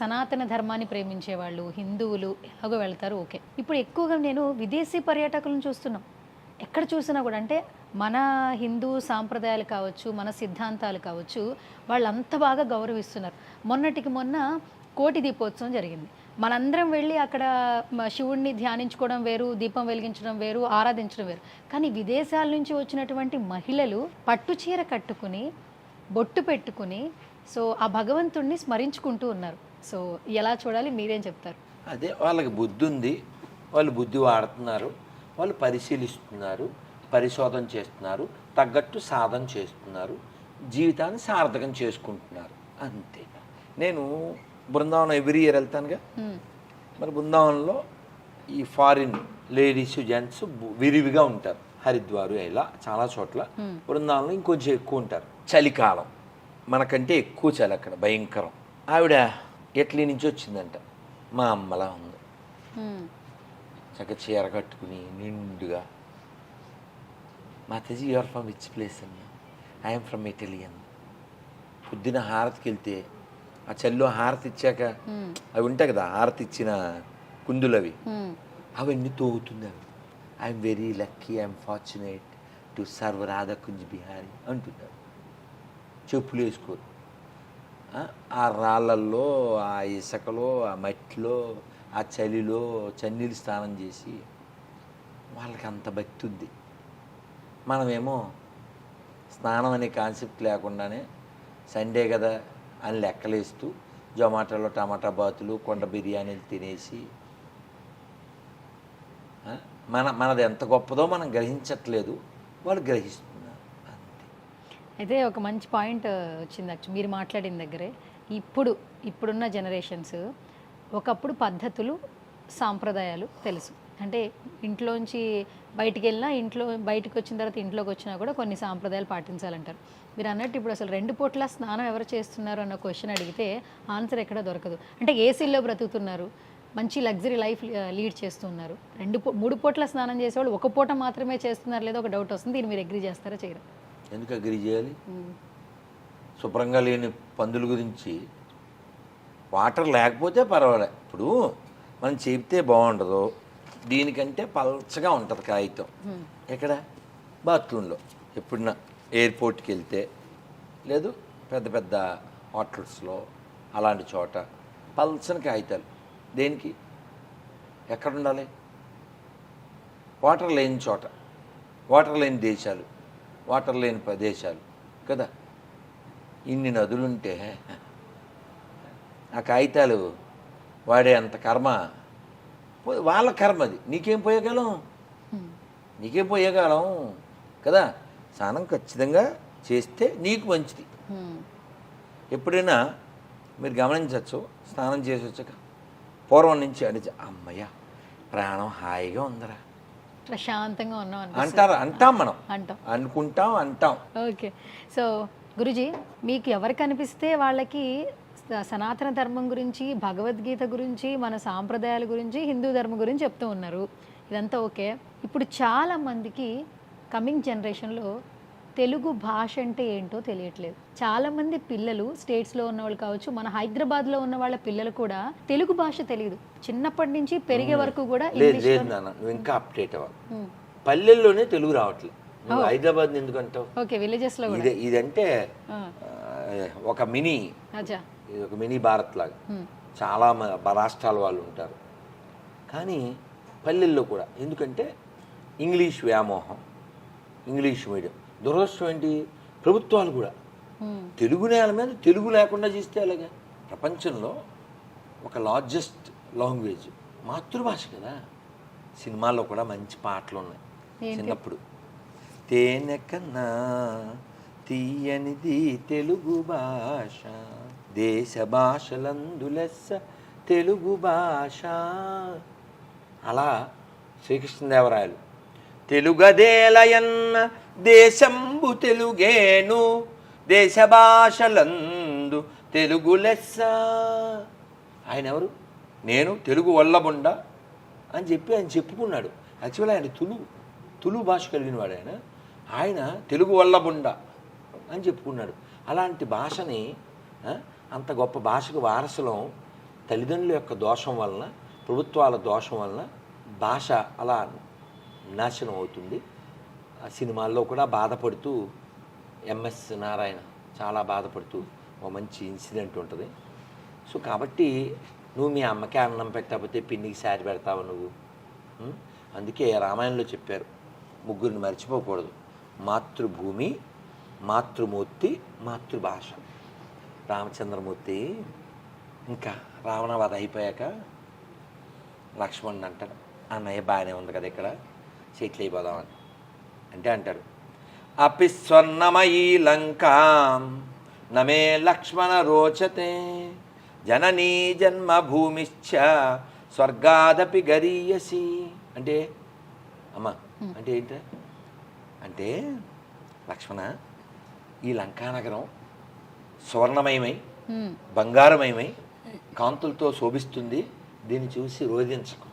సనాతన ధర్మాన్ని ప్రేమించే వాళ్ళు హిందువులు ఎలాగో వెళ్తారు ఓకే. ఇప్పుడు ఎక్కువగా నేను విదేశీ పర్యాటకులను చూస్తున్నాం. ఎక్కడ చూసినా కూడా అంటే మన హిందూ సాంప్రదాయాలు కావచ్చు మన సిద్ధాంతాలు కావచ్చు వాళ్ళు అంత బాగా గౌరవిస్తున్నారు. మొన్నటికి మొన్న కోటి దీపోత్సవం జరిగింది. మనందరం వెళ్ళి అక్కడ శివుణ్ణి ధ్యానించుకోవడం వేరు దీపం వెలిగించడం వేరు ఆరాధించడం వేరు. కానీ విదేశాల నుంచి వచ్చినటువంటి మహిళలు పట్టు చీర కట్టుకుని బొట్టు పెట్టుకుని సో ఆ భగవంతుణ్ణి స్మరించుకుంటూ ఉన్నారు. సో ఎలా చూడాలి? మీరేం చెప్తారు? అదే వాళ్ళకి బుద్ధి ఉంది వాళ్ళు బుద్ధి వాడుతున్నారు. వాళ్ళు పరిశీలిస్తున్నారు. పరిశోధన చేస్తున్నారు. తగ్గట్టు సాధన చేస్తున్నారు. జీవితాన్ని సార్థకం చేసుకుంటున్నారు. అంతే. నేను బృందావనం ఎవ్రీ ఇయర్ వెళ్తానుగా. మరి బృందావనంలో ఈ ఫారిన్ లేడీస్ జెంట్స్ విరివిగా ఉంటారు. హరిద్వారు ఇలా చాలా చోట్ల. బృందావనంలో ఇంకొంచెం ఎక్కువ ఉంటారు. చలికాలం. మనకంటే ఎక్కువ చలి అక్కడ. భయంకరం. ఆవిడ ఇటలీ నుంచి వచ్చిందంట? మా అమ్మలా ఉంది. మ్మ్. చక్క చీర కట్టుకుని నిండుగా మాతాజీ యువర్ ఫ్రమ్ విచ్ ప్లేస్ అన్న? ఐఎమ్ ఫ్రమ్ ఇటలీ అన్న. పొద్దున హారతికి వెళ్తే ఆ చల్లో హారతి ఇచ్చాక. అవి ఉంటాయి కదా హారతి ఇచ్చిన కుందులు అవి. అవన్నీ తోగుతుంది అవి I'm very lucky I'm fortunate to serve Radhakunj Bihari అంటున్నారు చెప్పులు వేసుకోరు ఆ, రాళ్ళల్లో ఆ ఇసుకలో ఆ మట్టిలో ఆ చలిలో చన్నీళ్ళు స్నానం చేసి వాళ్ళకి అంత భక్తి ఉంది. మనమేమో స్నానం అనే కాన్సెప్ట్ లేకుండానే సండే కదా అని లెక్కలేస్తూ జొమాటోలో టమాటా బాతులు కొండ బిర్యానీలు తినేసి మన మనది ఎంత గొప్పదో మనం గ్రహించట్లేదు వాళ్ళు గ్రహిస్తుంది అయితే ఒక మంచి పాయింట్ వచ్చింది యాక్చువల్ మీరు మాట్లాడిన దగ్గరే. ఇప్పుడు ఇప్పుడున్న జనరేషన్స్ ఒకప్పుడు పద్ధతులు సాంప్రదాయాలు తెలుసు. అంటే ఇంట్లోంచి బయటికి వెళ్ళినా ఇంట్లో బయటకు వచ్చిన తర్వాత ఇంట్లోకి వచ్చినా కూడా కొన్ని సాంప్రదాయాలు పాటించాలంటారు. మీరు అన్నట్టు ఇప్పుడు అసలు రెండు పూట్ల స్నానం ఎవరు చేస్తున్నారు అన్న క్వశ్చన్ అడిగితే ఆన్సర్ ఎక్కడ దొరకదు. అంటే ఏసీల్లో బ్రతుకుతున్నారు మంచి లగ్జరీ లైఫ్ లీడ్ చేస్తున్నారు. రెండు పూ- మూడు పూట్ల స్నానం చేసేవాళ్ళు ఒక పూట మాత్రమే చేస్తున్నారు లేదో ఒక డౌట్ వస్తుంది దీన్ని మీరు అగ్రి చేస్తారా చేయరా? ఎందుకు అగ్రి చేయాలి? శుభ్రంగా లేని పందుల గురించి వాటర్ లేకపోతే పర్వాలే. ఇప్పుడు మనం చెప్తే బాగుండదు. దీనికంటే పల్చగా ఉంటుంది కాగితం. ఎక్కడ? బాత్రూంలో. ఎప్పుడన్నా ఎయిర్పోర్ట్కి వెళ్తే లేదు పెద్ద పెద్ద హోటల్స్లో అలాంటి చోట పల్చని కాగితాలు. దేనికి? ఎక్కడ ఉండాలి వాటర్ లేని చోట. వాటర్ లేని దేశాలు. వాటర్ లేని ప్రదేశాలు కదా? ఇన్ని నదులుంటే ఆ కాగితాలు వాడే అంత కర్మ వాళ్ళ కర్మ అది. నీకేం పోయగలం? నీకేం పోయగలం? కదా? స్నానం ఖచ్చితంగా చేస్తే నీకు మంచిది. ఎప్పుడైనా మీరు గమనించవచ్చు స్నానం చేసి వచ్చాక పూర్వం నుంచి అడిచి అమ్మయ్య ప్రాణం హాయిగా ఉందరా. ప్రశాంతంగా ఉన్నాం అంటారు అంటాం మనం. అంటాం. అనుకుంటాం అంటాం. ఓకే. సో గురుజీ మీకు ఎవరికి అనిపిస్తే వాళ్ళకి సనాతన ధర్మం గురించి భగవద్గీత గురించి మన సాంప్రదాయాల గురించి హిందూ ధర్మం గురించి చెప్తూ ఉన్నారు. ఇదంతా ఓకే. ఇప్పుడు చాలా మందికి కమింగ్ జనరేషన్లో తెలుగు భాష అంటే ఏంటో తెలియట్లేదు. చాలా మంది పిల్లలు స్టేట్స్లో ఉన్న వాళ్ళు కావచ్చు మన హైదరాబాద్లో ఉన్న వాళ్ళ పిల్లలు కూడా తెలుగు భాష తెలియదు. చిన్నప్పటి నుంచి పెరిగే వరకు కూడా లేదు ఇంగ్లీష్ లేదు నాన్న నువ్వు ఇంకా అప్డేట్ అవ్వాలి పల్లెల్లోనే తెలుగు రావట్లేదు హైదరాబాద్ ఎందుకు అంటావు? ఓకే విలేజెస్లో కూడా ఇది ఇదంటే ఒక మినీ ఇది ఒక మినీ భారత్ లాగా. చాలా రాష్ట్రాల వాళ్ళు ఉంటారు. కానీ పల్లెల్లో కూడా ఎందుకంటే ఇంగ్లీష్ వ్యామోహం ఇంగ్లీష్ మీడియం. దురదృష్టం ఏంటి? ప్రభుత్వాలు కూడా. తెలుగు నేల మీద తెలుగు లేకుండా చేస్తే అలాగా ప్రపంచంలో ఒక లార్జెస్ట్ లాంగ్వేజ్ మాతృభాష కదా. సినిమాల్లో కూడా మంచి పాటలు ఉన్నాయి? చిన్నప్పుడు. తేనె కన్నా తీయనిది తెలుగు భాష దేశ భాషలందు లెస్స తెలుగు భాష. అలా శ్రీకృష్ణదేవరాయలు. తెలుగదేలయన్న దేశంబు తెలుగేను దేశ భాషలందు తెలుగు లెస్స. ఆయన ఎవరు నేను తెలుగు వల్లబుండ అని చెప్పి ఆయన చెప్పుకున్నాడు. యాక్చువల్ ఆయన తులు తులు భాష కలిగిన వాడు ఆయన ఆయన తెలుగు వల్లబుండ అని చెప్పుకున్నాడు. అలాంటి భాషని అంత గొప్ప భాషకు వారసులం తల్లిదండ్రుల యొక్క దోషం వలన ప్రభుత్వాల దోషం వలన భాష అలా నాశనం అవుతుంది. సినిమాల్లో కూడా బాధపడుతూ ఎంఎస్ నారాయణ చాలా బాధపడుతూ ఒక మంచి ఇన్సిడెంట్ ఉంటుంది. సో కాబట్టి నువ్వు మీ అమ్మకి అన్నం పెట్టకపోతే పిన్నికి సారి పెడతావు నువ్వు? అందుకే రామాయణంలో చెప్పారు ముగ్గురిని మర్చిపోకూడదు. మాతృభూమి మాతృమూర్తి మాతృభాష. రామచంద్రమూర్తి ఇంకా రావణవధ అయిపోయాక లక్ష్మణుడు అంటాడు అన్నయ్య బాగానే ఉంది కదా ఇక్కడ సెటిల్ అయిపోదామని. అంటే అంటాడు అపి స్వర్ణమయీ లంకాం నమే లక్ష్మణ రోచతే జననీ జన్మభూమిశ్చ స్వర్గాదపి గరీయసి. అంటే అమ్మా అంటే ఏంటి? అంటే లక్ష్మణ ఈ లంకానగరం సువర్ణమయమై బంగారమయమై కాంతులతో శోభిస్తుంది. దీన్ని చూసి రోధించకు.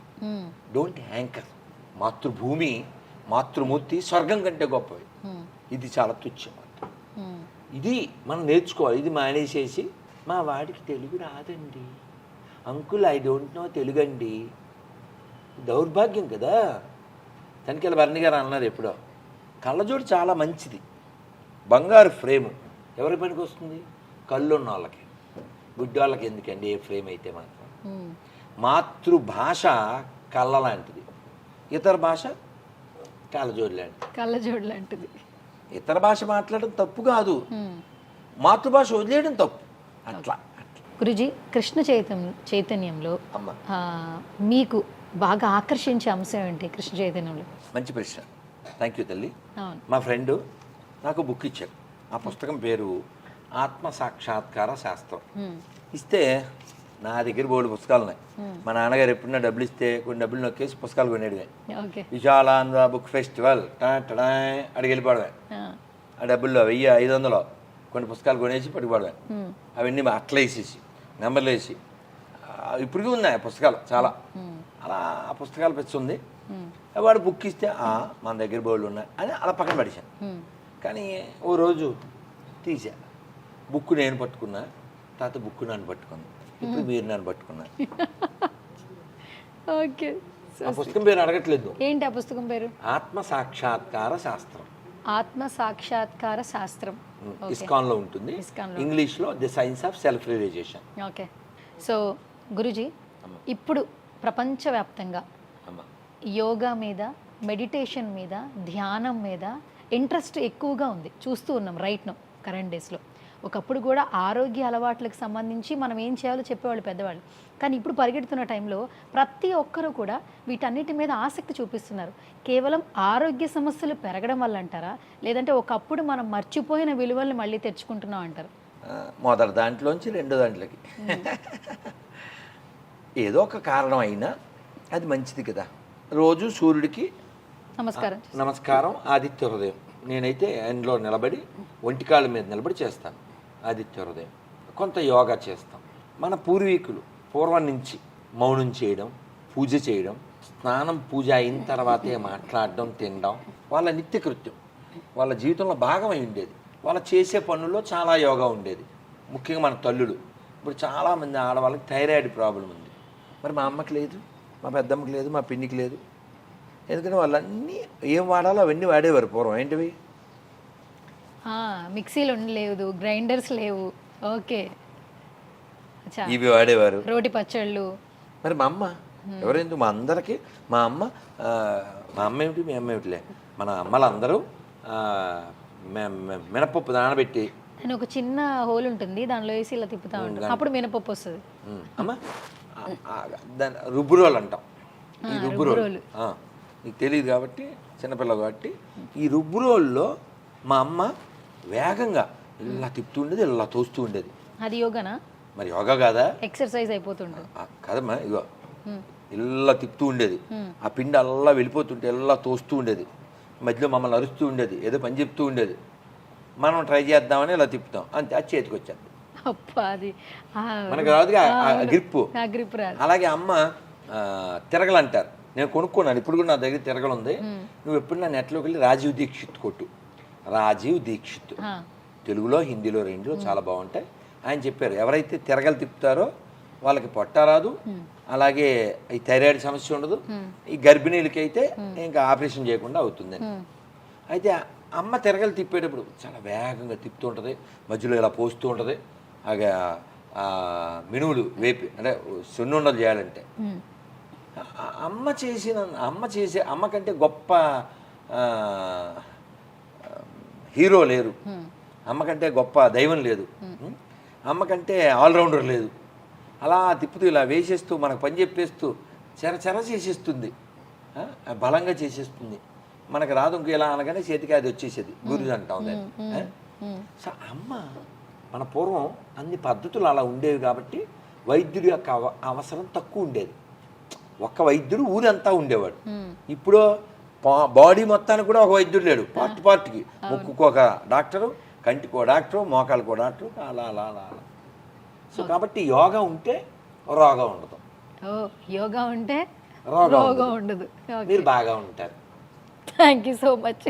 డోంట్ హ్యాంకర్ మాతృభూమి మాతృమూర్తి స్వర్గం కంటే గొప్పవి. ఉమ్, ఇది చాలా తుచ్చం ఉమ్. ఇది మనం నేర్చుకోవాలి ఇది మానేసేసి మా వాడికి తెలుగు రాదండి. Uncle I don't know Telugu అండి దౌర్భాగ్యం కదా. తనికెళ్ళ భరణి గారు అన్నారు ఎప్పుడో. కళ్ళజోడు చాలా మంచిది. బంగారు ఫ్రేము. ఎవరి పనికి వస్తుంది? కళ్ళు ఉన్న వాళ్ళకి గుడ్డి వాళ్ళకి ఎందుకండి? ఏ ఫ్రేమ్ అయితే మాత్రం. ఉమ్, మాతృభాష కళ్ళ లాంటిది ఇతర భాష కళ్ళజోడు లాంటిది కళ్ళజోడు లాంటిది ఇతర భాష మాట్లాడడం తప్పు కాదు. మాతృభాష వదిలేయడం తప్పు. అట్లా గురుజీ కృష్ణ చైతన్య చైతన్యంలో మీకు బాగా ఆకర్షించే అంశం ఏంటి కృష్ణ చైతన్యంలో? మంచి ప్రశ్న. థ్యాంక్ యూ తల్లి. మా ఫ్రెండ్ నాకు బుక్ ఇచ్చారు ఆ పుస్తకం పేరు ఆత్మ సాక్షాత్కార శాస్త్రం ఇస్తే నా దగ్గర బోర్డు పుస్తకాలు ఉన్నాయి. మా నాన్నగారు ఎప్పుడన్నా డబ్బులు ఇస్తే కొన్ని డబ్బులు నొక్కేసి పుస్తకాలు కొనేడుగా ఓకే. విశాలాంధ్ర బుక్ ఫెస్టివల్ టడా అడిగి వెళ్ళిపోవడమే. ఆ, డబ్బుల్లో వెయ్యి ఐదు వందలు కొన్ని పుస్తకాలు కొనేసి పట్టుకుపోవడమే. ఉమ్, అవన్నీ అట్లా వేసేసి నెంబర్లు వేసి. ఇప్పటికీ ఉన్నాయి పుస్తకాలు చాలా. ఉమ్, అలా ఆ పుస్తకాలు పెచ్చుంది. ఉమ్, వాడు బుక్ ఇస్తే "ఆ, మన దగ్గర బోర్డు ఉన్నాయి అని అలా పక్కన పడేశాను. కానీ ఓ రోజు తీసా. బుక్ నేను పట్టుకున్నా తర్వాత బుక్ నన్ను పట్టుకుంది. ఇప్పుడు మీరు నన్ను పట్టుకున్నా ఓకే. ఆ పుస్తకం పేరు అడగట్లేదు. ఏంటి ఆ పుస్తకం పేరు? ఆత్మ సాక్షాత్కార శాస్త్రం. ఆత్మ సాక్షాత్కార శాస్త్రం. ఓకే. ఇస్కాన్లో ఉంటుంది. ఇస్కాన్లో. ఇంగ్లీష్లో the science of self realization. Okay. So Guruji ఇప్పుడు ప్రపంచవ్యాప్తంగా యోగా మీద మెడిటేషన్ మీద ధ్యానం మీద ఇంట్రెస్ట్ ఎక్కువగా ఉంది. చూస్తూ ఉన్నాం రైట్ నో కరెంట్ డేస్లో. ఒకప్పుడు కూడా ఆరోగ్య అలవాట్లకు సంబంధించి మనం ఏం చేయాలో చెప్పేవాళ్ళు పెద్దవాళ్ళు. కానీ ఇప్పుడు పరిగెడుతున్న టైంలో ప్రతి ఒక్కరూ కూడా వీటన్నిటి మీద ఆసక్తి చూపిస్తున్నారు. కేవలం ఆరోగ్య సమస్యలు పెరగడం వల్ల అంటారా? లేదంటే ఒకప్పుడు మనం మర్చిపోయిన విలువల్ని మళ్ళీ తెచ్చుకుంటున్నాం అంటారు? మొదటి దాంట్లోంచి రెండో దాంట్లోకి. ఏదో ఒక కారణం అయినా అది మంచిది కదా. రోజు సూర్యుడికి నమస్కారం. నమస్కారం ఆదిత్య హృదయం. నేనైతే ఆయనలో నిలబడి ఒంటికాళ్ళ మీద నిలబడి చేస్తాను. ఆదిత్య హృదయం కొంత యోగా చేస్తాం. మన పూర్వీకులు పూర్వం నుంచి మౌనం చేయడం పూజ చేయడం స్నానం పూజ అయిన తర్వాతే మాట్లాడడం తినడం వాళ్ళ నిత్యకృత్యం. వాళ్ళ జీవితంలో భాగమై ఉండేది. వాళ్ళ చేసే పనుల్లో చాలా యోగా ఉండేది. ముఖ్యంగా మన తల్లులు. ఇప్పుడు చాలామంది ఆడవాళ్ళకి థైరాయిడ్ ప్రాబ్లం ఉంది. మరి మా అమ్మకి లేదు మా పెద్దమ్మకి లేదు మా పిన్నికి లేదు. ఎందుకంటే వాళ్ళన్నీ ఏం వాడాలో అవన్నీ వాడేవారు పూర్వం. ఏంటివి? మిక్సీలు ఉండలేదు గ్రైండర్స్ లేవు. ఓకే. ఇవి వాడేవారు. రోటి పచ్చళ్ళు. మరి మా అమ్మ ఎవరెందుకు? మా అందరికీ మా అమ్మ మా అమ్మ ఏమిటి? మీ అమ్మ ఏమిటిలే? మన అమ్మలందరూ మినపప్పు నానబెట్టి అని ఒక చిన్న హోల్ ఉంటుంది దానిలో వేసి ఇలా తిప్పుతా ఉంటాం అప్పుడు మినపప్పు వస్తుంది. అమ్మ ఆ, దాన్ని రుబ్బురోలు అంటాం. ఈ రుబ్బురోలు. ఆ, నీకు తెలియదు కాబట్టి చిన్నపిల్ల కాబట్టి ఈ రుబ్బురోల్లో మా అమ్మ వేగంగా ఇలా తిప్పుతూ ఉండేది ఇలా తోస్తూ ఉండేది అది యోగానా? మరి యోగా కాదా? ఎక్సర్సైజ్ అయిపోతుంటుంది కాదమ్మా ఇగో. ఇలా తిప్పుతూ ఉండేది. ఆ పిండి అల్లా వెళ్ళిపోతుంటే ఎలా తోస్తూ ఉండేది మధ్యలో మమ్మల్ని అరుస్తూ ఉండేది ఏదో పని చెప్తూ ఉండేది మనం ట్రై చేద్దామని ఇలా తిప్పుతాం. అంతే అది చేతికి వచ్చేది. అది. మనకు రాదుగా గ్రిప్ రాదు. అలాగే అమ్మ ఆ, తిరగలు అంటారు నేను కొనుక్కున్నాను ఇప్పుడు కూడా నా దగ్గర తిరగలు ఉంది నువ్వు ఎప్పుడు నా నెట్లోకి వెళ్ళి రాజీవ్ దీక్షిత్ కొట్టు. రాజీవ్ దీక్షిత్. తెలుగులో హిందీలో రెండులో చాలా బాగుంటాయి. ఆయన చెప్పారు ఎవరైతే తిరగలు తిప్పుతారో వాళ్ళకి పొట్ట రాదు. అలాగే ఈ థైరాయిడ్ సమస్య ఉండదు. ఈ గర్భిణీలకి అయితే ఇంకా ఆపరేషన్ చేయకుండా అవుతుందండి అయితే అమ్మ తిరగలు తిప్పేటప్పుడు చాలా వేగంగా తిప్పుతూ ఉంటుంది. మధ్యలో ఇలా పోస్తూ ఉంటుంది. అలాగే మినువులు వేపి అంటే సున్నుండలు చేయాలంటే. అమ్మ చేసిన అమ్మ చేసే అమ్మ కంటే గొప్ప హీరో లేరు. అమ్మ కంటే గొప్ప దైవం లేదు. అమ్మ కంటే ఆల్రౌండర్ లేదు. అలా తిప్పుతూ ఇలా వేసేస్తూ మనకు పని చెప్పేస్తూ చెర చెర చేసేస్తుంది. బలంగా చేసేస్తుంది. మనకు రాదు ఇంకో ఇలా అనగానే చేతికి అది వచ్చేసేది. గురి అంటాం దాన్ని? సో అమ్మ మన పూర్వం అన్ని పద్ధతులు అలా ఉండేవి కాబట్టి వైద్యుడి యొక్క అవ- అవసరం తక్కువ ఉండేది. ఒక్క వైద్యుడు ఊరంతా ఉండేవాడు. ఇప్పుడు బాడీ మొత్తానికి కూడా ఒక వైద్యుడు లేడు. పార్ట్ పార్ట్కి. ముక్కుకు ఒక డాక్టరు కంటికి డాక్టరు మోకాలకు డాక్టరు అలా అలా అలా అలా. సో కాబట్టి యోగా ఉంటే రోగం ఉండదు. యోగా ఉంటే రోగం ఉండదు. మీరు బాగా ఉంటారు. Thank you so much.